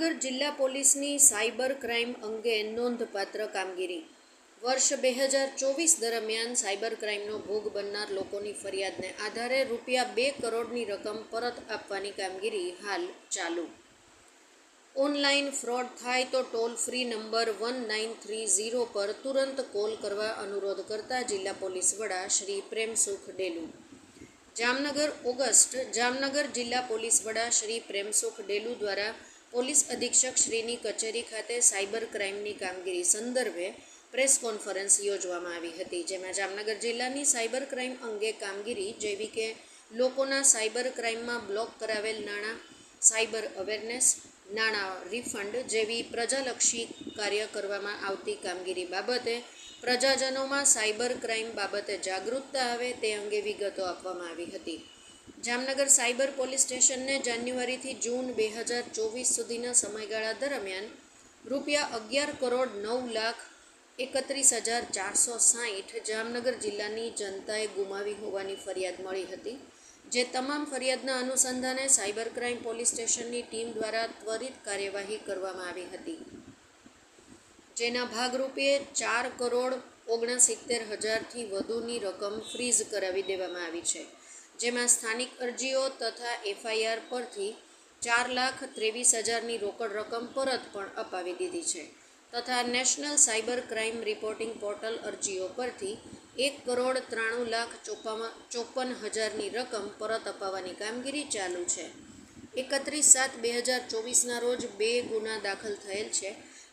જામનગર જિલ્લા પોલીસની cyber crime અંગે નોંધપાત્ર કામગીરી. વર્ષ બે હજાર ચોવીસ દરમિયાન સાયબર ક્રાઇમનો ભોગ બનનાર લોકોની ફરિયાદને આધારે રૂપિયા બે કરોડની રકમ પરત આપવાની કામગીરી હાલ ચાલુ. ઓનલાઈન ફ્રોડ થાય તો toll free number one nine three zero પર તુરંત કોલ કરવા અનુરોધ કરતા જિલ્લા પોલીસ વડા શ્રી પ્રેમસુખ ડેલુ. જામનગર ઓગસ્ટ જામનગર જિલ્લા પોલીસ વડા શ્રી પ્રેમસુખ ડેલુ દ્વારા પોલીસ અધિક્ષક શ્રીની કચેરી ખાતે સાયબર ક્રાઇમની કામગીરી સંદર્ભે પ્રેસ કોન્ફરન્સ યોજવામાં આવી હતી, જેમાં જામનગર જિલ્લાની સાયબર ક્રાઇમ અંગે કામગીરી જેવી કે લોકોના સાયબર ક્રાઇમમાં બ્લોક કરાવેલ નાણાં, સાયબર અવેરનેસ, નાણાં રિફંડ જેવી પ્રજાલક્ષી કાર્ય કરવામાં આવતી કામગીરી બાબતે પ્રજાજનોમાં સાયબર ક્રાઇમ બાબતે જાગૃતતા આવે તે અંગે વિગતો આપવામાં આવી હતી. જામનગર સાયબર પોલીસ સ્ટેશનને જાન્યુઆરીથી જૂન બે હજાર ચોવીસ સુધીના સમયગાળા દરમિયાન રૂપિયા અગિયાર કરોડ નવ લાખ એકત્રીસ હજાર ચારસો સાહીઠ જામનગર જિલ્લાની જનતાએ ગુમાવી હોવાની ફરિયાદ મળી હતી, જે તમામ ફરિયાદના અનુસંધાને સાયબર ક્રાઇમ પોલીસ સ્ટેશનની ટીમ દ્વારા ત્વરિત કાર્યવાહી કરવામાં આવી હતી. જેના ભાગરૂપે ચાર કરોડ ઓગણસિત્તેર હજારથી વધુની રકમ ફ્રીઝ કરાવી દેવામાં આવી છે. જેમાં સ્થાનિક અરજીઓ તથા એફઆઈઆર પરથી ચાર લાખ ત્રેવીસ હજારની રોકડ રકમ પરત પણ અપાવી દીધી છે તથા national cyber crime reporting portal અરજીઓ પરથી એક કરોડ ત્રાણું લાખ ચોપામાં ચોપન હજારની રકમ પરત અપાવવાની કામગીરી ચાલુ છે. એકત્રીસ સાત બે હજાર ચોવીસના રોજ બે ગુના દાખલ થયેલ છે,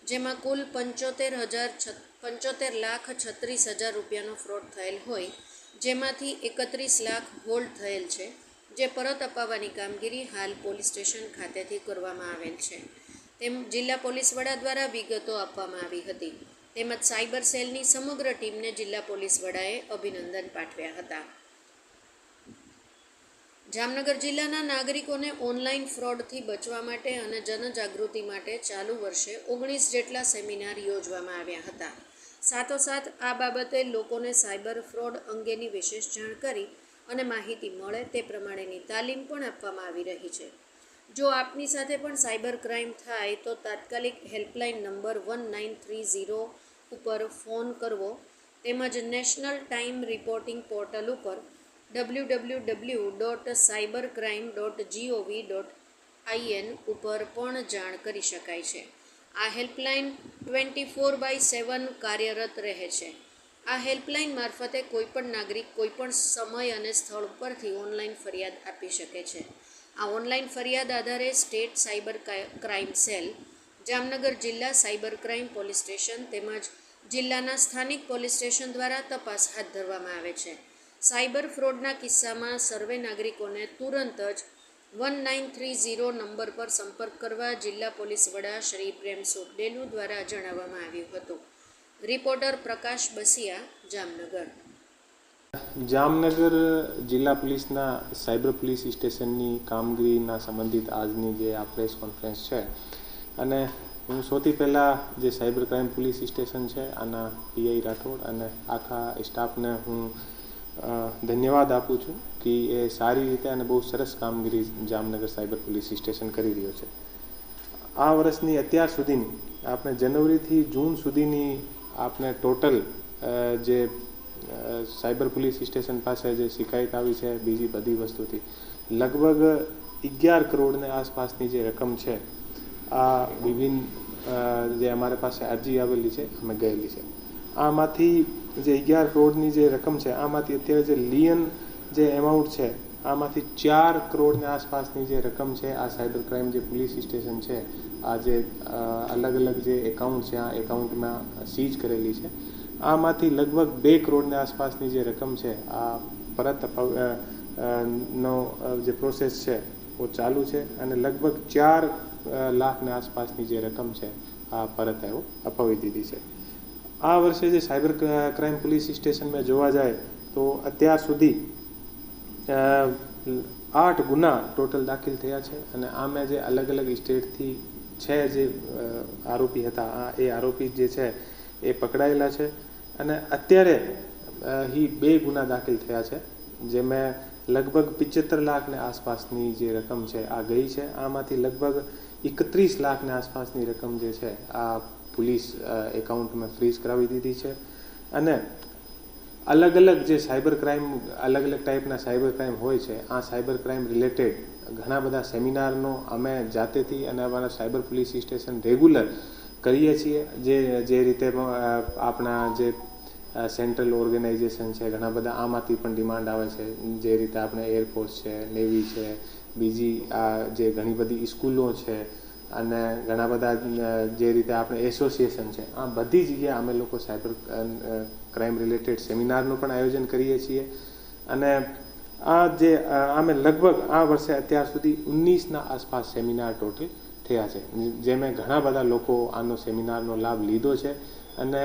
જેમાં કુલ પંચોતેર હજાર પંચોતેર લાખ છત્રીસ હજાર રૂપિયાનો ફ્રોડ થયેલ હોય જેમાંથી એકત્રીસ લાખ હોલ્ડ થયેલ છે, જે પરત અપાવવાની કામગીરી હાલ પોલીસ સ્ટેશન ખાતેથી કરવામાં આવેલ છે. તેમ જિલ્લા પોલીસ વડા દ્વારા વિગતો આપવામાં આવી હતી. તેમજ સાયબર સેલની સમગ્ર ટીમને જિલ્લા પોલીસ વડાએ અભિનંદન પાઠવ્યા હતા. જામનગર જિલ્લાના નાગરિકોને ઓનલાઈન ફ્રોડથી બચવા માટે અને જનજાગૃતિ માટે ચાલુ વર્ષે ઓગણીસ જેટલા સેમિનાર યોજવામાં આવ્યા હતા. સાથોસાથ આ બાબતે લોકોને સાયબર ફ્રોડ અંગેની વિશેષ જાણકારી અને માહિતી મળે તે પ્રમાણેની તાલીમ પણ આપવામાં આવી રહી છે. જો આપની સાથે પણ સાયબર ક્રાઇમ થાય તો તાત્કાલિક helpline number one nine three zero ઉપર ફોન કરવો તેમજ નેશનલ ટાઈમ રિપોર્ટિંગ પોર્ટલ ઉપર W W W dot cyber crime dot G O V dot I N ઉપર પણ જાણ કરી શકાય છે. આ helpline twenty four by seven કાર્યરત રહે છે. આ હેલ્પલાઇન મારફતે કોઈપણ નાગરિક કોઈપણ સમય અને સ્થળ પરથી ઓનલાઈન ફરિયાદ આપી શકે છે. આ ઓનલાઈન ફરિયાદ આધારે state cyber crime cell, Jamnagar જિલ્લા સાયબર ક્રાઇમ પોલીસ સ્ટેશન તેમજ જિલ્લાના સ્થાનિક પોલીસ સ્ટેશન દ્વારા તપાસ હાથ ધરવામાં આવે છે. સાયબર ફ્રોડના કિસ્સામાં સર્વે નાગરિકોને તુરંત જ one nine three zero number પર સંપર્ક કરવા જિલ્લા પોલીસ વડા શ્રી પ્રેમ ડેલુ દ્વારા જણાવવામાં આવ્યું હતું. રિપોર્ટર પ્રકાશ બસિયા, જામનગર. જામનગર જિલ્લા પોલીસના સાયબર પોલીસ સ્ટેશનની કામગીરીના સંબંધિત આજની જે આ પ્રેસ કોન્ફરન્સ છે અને હું સૌથી પહેલાં જે સાયબર ક્રાઇમ પોલીસ સ્ટેશન છે આના પીઆઈ રાઠોડ અને આખા સ્ટાફને હું ધન્યવાદ આપું છું. કે એ સારી રીતે અને બહુ સરસ કામગીરી જામનગર સાયબર પોલીસ સ્ટેશન કરી રહ્યો છે. આ વર્ષની અત્યાર સુધીની, આપણે જનવરીથી જૂન સુધીની આપણે ટોટલ જે સાયબર પોલીસ સ્ટેશન પાસે જે શિકાયત આવી છે, બીજી બધી વસ્તુથી, લગભગ અગિયાર કરોડને આસપાસની જે રકમ છે, આ વિભિન્ન જે અમારી પાસે અરજી આવેલી છે, અમે ગયેલી છે. આમાંથી જે અગિયાર કરોડની જે રકમ છે, આમાંથી અત્યારે જે લિયન જે એમાઉન્ટ છે, આમાંથી ચાર કરોડની આસપાસની જે રકમ છે, આ સાયબર ક્રાઇમ જે પોલીસ સ્ટેશન છે, આ જે અલગ અલગ જે એકાઉન્ટ છે, આ એકાઉન્ટમાં સીઝ કરેલી છે. આમાંથી લગભગ બે કરોડની આસપાસની જે રકમ છે, આ પરત નો જે પ્રોસેસ છે એ ચાલુ છે અને લગભગ ચાર લાખની આસપાસની જે રકમ છે, આ પરત એવો અપાવી દીધી છે. આ વર્ષે જે સાયબર ક્રાઇમ પોલીસ સ્ટેશનમાં જોવા જાય, તો અત્યાર સુધી આઠ ગુના ટોટલ દાખલ થયા છે અને આમે જે અલગ અલગ સ્ટેટથી છે જે આરોપી હતા, આ એ આરોપી જે છે એ પકડાયેલા છે અને અત્યારે હી બે ગુના દાખલ થયા છે જેમાં લગભગ પિચોતેર લાખને આસપાસની જે રકમ છે, આ ગઈ છે. આમાંથી લગભગ એકત્રીસ લાખની આસપાસની રકમ જે છે, આ પોલીસ એકાઉન્ટમાં ફ્રીઝ કરાવી દીધી છે. અને અલગ અલગ જે સાયબર ક્રાઇમ અલગ અલગ ટાઈપના સાયબર ક્રાઇમ હોય છે, આ સાયબર ક્રાઇમ રિલેટેડ ઘણા બધા સેમિનારનો અમે જાતેથી અને અમારા સાયબર પોલીસ સ્ટેશન રેગ્યુલર કરીએ છીએ. જે જે રીતે આપણા જે સેન્ટ્રલ ઓર્ગેનાઇઝેશન છે, ઘણા બધા આમાંથી પણ ડિમાન્ડ આવે છે. જે રીતે આપણે એરફોર્સ છે, નેવી છે, બીજી આ જે ઘણી બધી સ્કૂલો છે અને ઘણા બધા જે રીતે આપણે એસોસિએશન છે. આ બધી જગ્યાએ અમે લોકો સાયબર ક્રાઇમ રિલેટેડ સેમિનારનું પણ આયોજન કરીએ છીએ. અને આ જે, અમે લગભગ આ વર્ષે અત્યાર સુધી ઉન્નીસના આસપાસ સેમિનાર ટોટલ થયા છે. જેમાં ઘણા બધા લોકો આનો સેમિનારનો લાભ લીધો છે. અને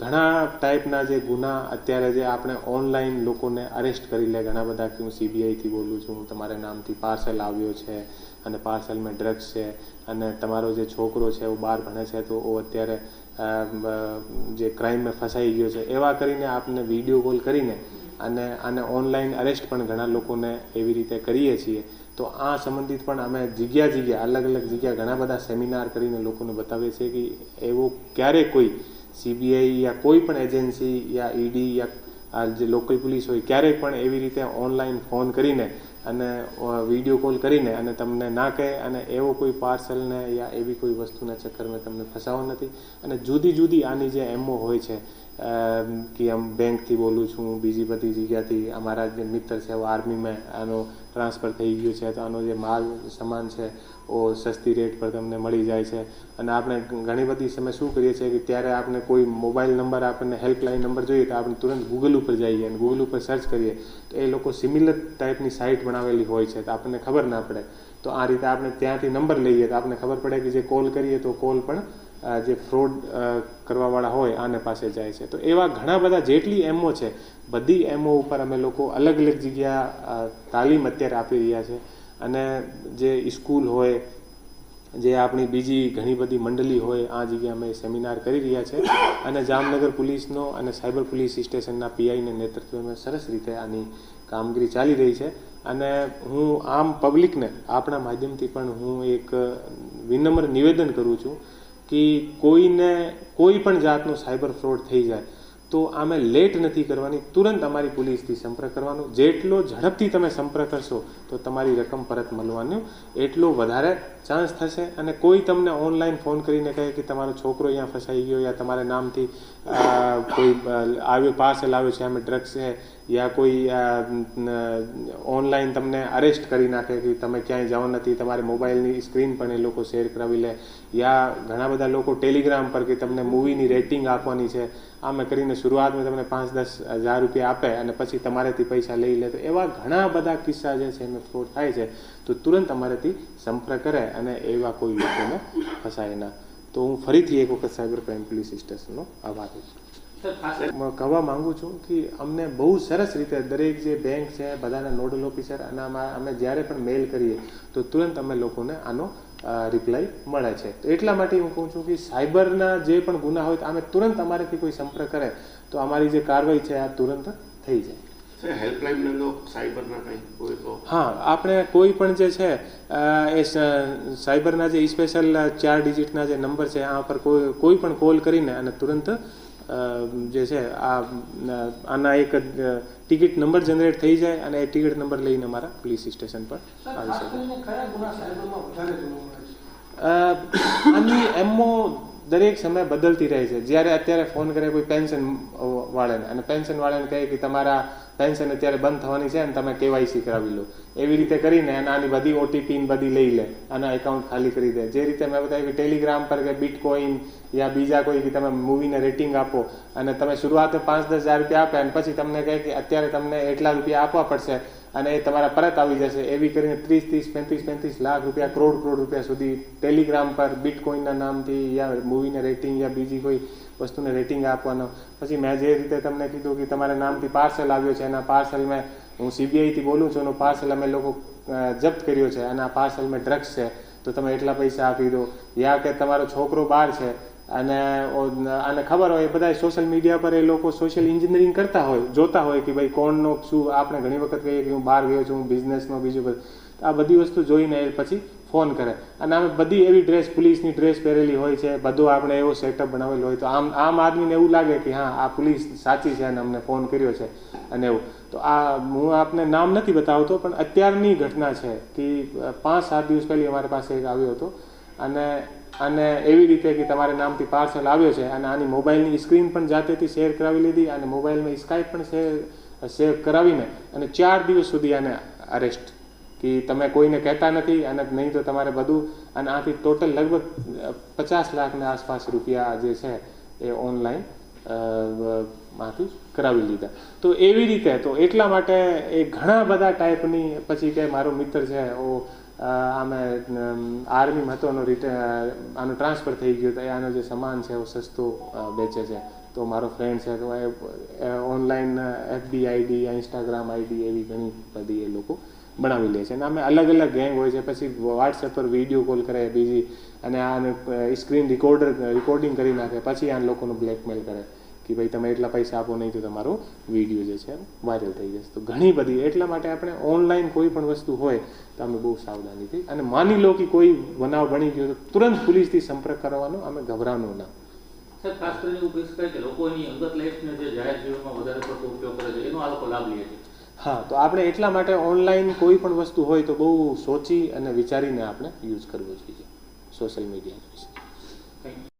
ઘણા ટાઈપના જે ગુના અત્યારે જે આપણે ઓનલાઈન લોકોને અરેસ્ટ કરી લે, ઘણા બધા કે હું સીબીઆઈથી બોલું છું તમારા નામથી પાર્સલ આવ્યો છે, અને પાર્સલમાં ડ્રગ્સ છે, અને તમારો જે છોકરો છે એ બહાર ભણે છે, તો અત્યારે જે ક્રાઇમમાં ફસાઈ ગયો છે, એવા કરીને આપને વીડિયો કોલ કરીને અને આને ઓનલાઈન અરેસ્ટ પણ ઘણા લોકોને એવી રીતે કરીએ છીએ. તો આ સંબંધિત પણ અમે જગ્યા જગ્યા, અલગ અલગ જગ્યા ઘણા બધા સેમિનાર કરીને લોકોને બતાવીએ છીએ કે એવો ક્યારેય કોઈ સીબીઆઈ યા કોઈ પણ એજન્સી યા ઈડી યા આ જે લોકલ પોલીસ હોય, ક્યારેય પણ એવી રીતે ઓનલાઈન ફોન કરીને અને વીડિયો કોલ કરીને અને તમને ના કહે અને એવો કોઈ પાર્સલને યા એવી કોઈ વસ્તુના ચક્કરમાં તમને ફસાવો નથી. અને જુદી જુદી આની જે એમઓ હોય છે કે આમ બેંકથી બોલું છું, બીજી બધી જગ્યાથી અમારા જે મિત્ર છે આર્મીમાં આનો ટ્રાન્સફર થઈ ગયું છે, તો આનો જે માલ સામાન છે, ઓ સસ્તી રેટ પર તમને મળી જાય છે. અને આપણે ઘણી બધી સમય શું કરીએ છીએ કે ત્યારે આપણે કોઈ મોબાઈલ નંબર આપણને હેલ્પલાઇન નંબર જોઈએ તો આપણે તુરંત ગૂગલ ઉપર જઈએ અને ગૂગલ ઉપર સર્ચ કરીએ, તો એ લોકો સિમિલર ટાઈપની સાઇટ બનાવેલી હોય છે, તો આપણને ખબર ના પડે. તો આ રીતે આપણે ત્યાંથી નંબર લઈએ તો આપણને ખબર પડે કે જે કોલ કરીએ તો કોલ પણ જે ફ્રોડ કરવાવાળા હોય આને પાસે જાય છે. તો એવા ઘણા બધા જેટલી એમઓ છે, બધી એમઓ ઉપર અમે લોકો અલગ અલગ જગ્યા તાલીમ અત્યારે આપી રહ્યા છે. અને જે સ્કૂલ હોય, જે આપણી બીજી ઘણી બધી મંડળી હોય, આ જગ્યાએ અમે સેમિનાર કરી રહ્યા છે. અને જામનગર પોલીસનો અને સાયબર પોલીસ સ્ટેશનના પીઆઈને નેતૃત્વમાં સરસ રીતે આની કામગીરી ચાલી રહી છે. અને હું આમ પબ્લિકને આપણા માધ્યમથી પણ હું એક વિનમ્ર નિવેદન કરું છું કે કોઈને કોઈ પણ જાતનો સાયબર ફ્રોડ થઈ જાય, તો આમે લેટ નથી કરવાની. તુરંત અમારી પોલીસથી સંપર્ક કરવાનો. જેટલો ઝડપથી તમે સંપર્ક કરશો, તો તમારી રકમ પરત મળવાનું. એટલો વધારે ચાન્સ થશે? અને કોઈ તમને ઓનલાઈન ફોન કરીને કહે કે તમારો છોકરો અહીંયા ફસાઈ ગયો યા તમારા નામથી કોઈ આવ્યો પાર્સલ આવ્યો છે અમે ડ્રગ્સ છે, યા કોઈ ઓનલાઈન તમને અરેસ્ટ કરી નાખે કે તમે ક્યાંય જવા નથી, તમારી મોબાઈલની સ્ક્રીન પણ એ લોકો શેર કરાવી લે. યા ઘણા બધા લોકો ટેલિગ્રામ પર કે તમને મૂવીની રેટિંગ આપવાની છે, આમે કરીને શરૂઆતમાં તમને પાંચ દસ હજાર રૂપિયા આપે અને પછી તમારેથી પૈસા લઈ લે. તો એવા ઘણા બધા કિસ્સા જે છે એમાં ફ્રોડ થાય છે. તો તુરંત અમારેથી સંપર્ક કરે અને એવા કોઈ લોકોને ફસાય ના. તો હું ફરીથી એક વખત સાયબર ક્રાઇમ પોલીસ સ્ટેશનનો આભાર કહેવા માંગુ છું કે અમને બહુ સરસ રીતે દરેક જે બેંક છે બધાના નોડલ ઓફિસર અને અમે જ્યારે પણ મેલ કરીએ તો તુરંત અમે લોકોને આનો રિપ્લાય મળે છે. તો એટલા માટે હું કહું છું કે સાયબરના જે પણ ગુના હોય તો અમે તુરંત અમારેથી કોઈ સંપર્ક કરે તો અમારી જે કાર્યવાહી છે આ તુરંત થઈ જાય. હા આપણે કોઈ પણ જે છે એ સાયબરના જે સ્પેશિયલ ચાર ડિજિટના જે નંબર છે આ પર કોઈ કોઈ પણ કોલ કરીને અને તુરંત જે છે આ આના એક ટિકિટ નંબર જનરેટ થઈ જાય અને એ ટિકિટ નંબર લઈને મારા પોલીસ સ્ટેશન પર આવી શકે. આની એમઓ દરેક સમય બદલતી રહે છે. જ્યારે અત્યારે ફોન કરે કોઈ પેન્શન વાળાને અને પેન્શન વાળાને કહે કે તમારા પેન્શન અત્યારે બંધ થવાની છે અને તમે કેવાયસી કરાવી લો. એવી રીતે કરીને અને આની બધી ઓટીપી બધી લઈ લે અને એકાઉન્ટ ખાલી કરી દે. જે રીતે મેં બતાવ્યું કે ટેલિગ્રામ પર કે બિટકોઈન યા બીજા કોઈ કે તમે મૂવીને રેટિંગ આપો અને તમે શરૂઆતે પાંચ દસ હજાર રૂપિયા આપે અને પછી તમને કહે કે અત્યારે તમને એટલા રૂપિયા આપવા પડશે અને એ તમારા પરત આવી જશે. એવી કરીને ત્રીસ ત્રીસ, પેંત્રીસ પેંત્રીસ લાખ રૂપિયા, કરોડ કરોડ રૂપિયા સુધી ટેલિગ્રામ પર બિટકોઈનના નામથી યા મૂવીને રેટિંગ યા બીજી કોઈ વસ્તુને રેટિંગ આપવાનો. પછી મેં જે રીતે તમને કીધું કે તમારા નામથી પાર્સલ આવ્યો છે, એના પાર્સલમાં હું સીબીઆઈથી બોલું છું, એનું પાર્સલ અમે લોકો જપ્ત કર્યો છે. અને આ પાર્સલમાં ડ્રગ્સ છે. તો તમે એટલા પૈસા આપી દો. યા કે તમારો છોકરો બહાર છે. અને અને ખબર હોય બધા સોશિયલ મીડિયા પર એ લોકો સોશિયલ એન્જિનિયરિંગ કરતા હોય, જોતા હોય કે ભાઈ કોણનો શું, આપણે ઘણી વખત કહીએ કે હું બહાર ગયો છું, હું બિઝનેસમાં બીજું બધું. આ બધી વસ્તુ જોઈને પછી ફોન કરે. અને અમે બધી એવી ડ્રેસ પોલીસની ડ્રેસ પહેરેલી હોય છે, બધું આપણે એવો સેટઅપ બનાવેલો હોય તો આમ આમ આદમીને એવું લાગે કે હા, આ પોલીસ સાચી છે અને અમને ફોન કર્યો છે અને એવું. તો આ, હું આપને નામ નથી બતાવતો, પણ અત્યારની ઘટના છે કે પાંચ, સાત દિવસ પહેલી અમારી પાસે એક આવ્યો હતો. અને અને એવી રીતે કે તમારા નામથી પાર્સલ આવ્યો છે અને આની મોબાઈલની સ્ક્રીન પણ જાતેથી શેર કરાવી લીધી અને મોબાઈલમાં સ્કાઈપ પણ શેર શેર કરાવીને અને ચાર દિવસ સુધી આને અરેસ્ટ કે તમે કોઈને કહેતા નથી અને નહીં તો તમારે બધું અને આથી ટોટલ લગભગ પચાસ લાખના આસપાસ રૂપિયા જે છે એ ઓનલાઈનમાંથી કરાવી લીધા. તો એવી રીતે, તો એટલા માટે એ ઘણા બધા ટાઈપની પછી કે મારો મિત્ર છે, ઓ આમે આર્મીમાં હતો, એનો રિટે આનું ટ્રાન્સફર થઈ ગયું, તો આનો જે સામાન છે એ સસ્તો વેચે છે. તો મારો ફ્રેન્ડ છે, તો એ online FB ID Instagram ID એવી ઘણી બધી એ લોકો બનાવી લે છે. અને આમે અલગ અલગ ગેંગ હોય છે. પછી વોટ્સએપ પર વીડિયો કોલ કરે બીજી અને આને સ્ક્રીન રિકોર્ડર રેકોર્ડિંગ કરી નાખે. પછી આ લોકોનું બ્લેકમેલ કરે કે ભાઈ તમે એટલા પૈસા આપો નહીં તો તમારો વીડિયો જે છે વાયરલ થઈ જશે. તો ઘણી બધી, એટલા માટે આપણે ઓનલાઈન કોઈ પણ વસ્તુ હોય તો અમે બહુ સાવધાનીથી અને માની લો કે કોઈ બનાવ બની ગયો તો તુરંત પોલીસથી સંપર્ક કરવાનો, અમે ગભરાવાનું ના. સર, ખાસ કરીને એવું કહી શકાય કે લોકોની અંગત લાઈફને જે જાહેર જીવનમાં વધારે પડતો ઉપયોગ કરે છે, એનો આ લોકો લાભ લે છે. હા, તો આપણે એટલા માટે ઓનલાઈન કોઈ પણ વસ્તુ હોય તો બહુ સોચી અને વિચારીને આપણે યુઝ કરવો જોઈએ સોશિયલ મીડિયા વિશે